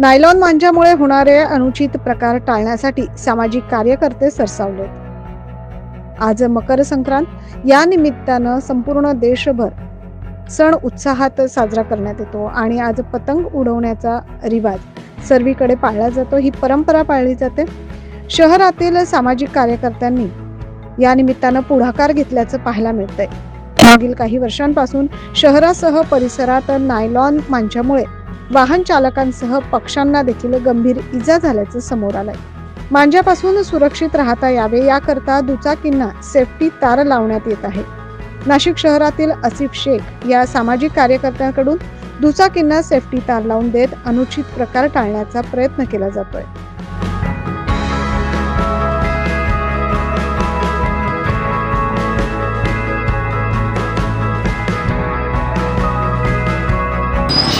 Nylon मांजामुळे होणारे अनुचित प्रकार टाळण्यासाठी सामाजिक कार्यकर्ते सरसावले. आज मकर संक्रांत या निमित्तानं संपूर्ण देशभर सण उत्साहात साजरा करण्यात येतो आणि आज पतंग उडवण्याचा रिवाज सर्वीकडे पाळला जातो. ही परंपरा पाळली जाते. शहरातील सामाजिक कार्यकर्त्यांनी या निमित्तानं पुढाकार घेतल्याचं पाहायला मिळतंय. मागील काही वर्षांपासून शहरासह परिसरात नायलॉन मांजामुळे वाहन चालकांसह पक्ष्यांना देखील गंभीर इजा झाल्याचं समोर आलंय. मांज्यापासून सुरक्षित राहता यावे याकरता दुचाकींना सेफ्टी तार लावण्यात येत आहे. नाशिक शहरातील असिफ शेख या सामाजिक कार्यकर्त्यांकडून दुचाकींना सेफ्टी तार लावून देत अनुचित प्रकार टाळण्याचा प्रयत्न केला जातोय.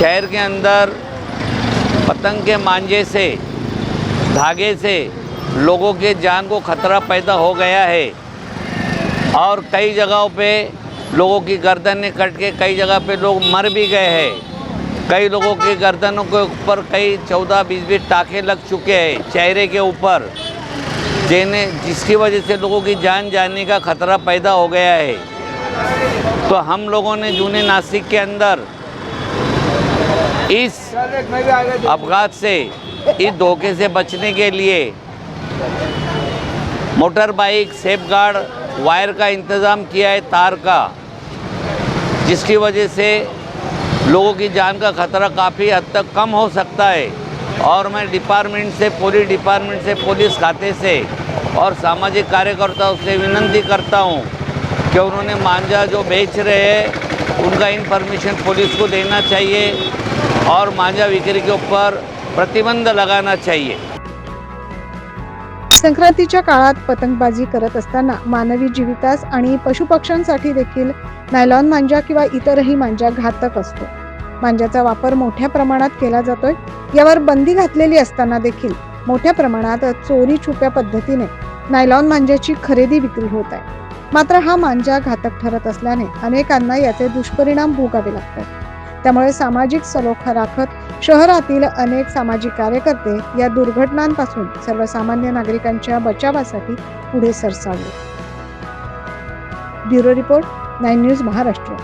शहर के अंदर पतंग के मांझे से, धागे से लोगों के जान को खतरा पैदा हो गया है। और कई जगहों पे लोगों की गर्दनें कट के, कई जगह पे लोग मर भी गए हैं। कई लोगों के गर्दनों के ऊपर कई चौदह बीस बीस टाके लग चुके हैं चेहरे के ऊपर, जिन्हें, जिसकी वजह से लोगों की जान जाने का खतरा पैदा हो गया है। तो हम लोगों ने जूने नासिक के अंदर इस अपघात से, इस धोखे से बचने के लिए motor bike, safe guard, wire का इंतज़ाम किया है तार का, जिसकी वजह से लोगों की जान का खतरा काफ़ी हद तक कम हो सकता है। और मैं डिपार्टमेंट से पुलिस डिपार्टमेंट से, पुलिस खाते से और सामाजिक कार्यकर्ताओं से विनती करता हूँ कि उन्होंने मांझा जो बेच रहे हैं, उनका इन्फॉर्मेशन पुलिस को देना चाहिए। और मांझा बिक्री के ऊपर प्रतिबंध लगाना चाहिए। संक्रांतीच्या काळात पतंगबाजी करत असताना मानवी जीवितास आणि पशुपक्ष्यांसाठी देखील नायलॉन मांजा किंवा इतरही मांजा घातक असतो. मांजाचा वापर मोठ्या प्रमाणात केला जातोय. यावर बंदी घातलेली असताना देखील मोठ्या प्रमाणात चोरी छुप्या पद्धतीने नायलॉन मांजाची खरेदी विक्री होत आहे. मात्र हा मांजा घातक ठरत असल्याने अनेकांना याचे दुष्परिणाम भोगावे लागतात. त्यामुळे सामाजिक सलोखा राखत शहरातील अनेक सामाजिक कार्यकर्ते या दुर्घटनांपासून सर्वसामान्य नागरिकांच्या बचावासाठी पुढे सरसावले. Bureau report nine news Maharashtra.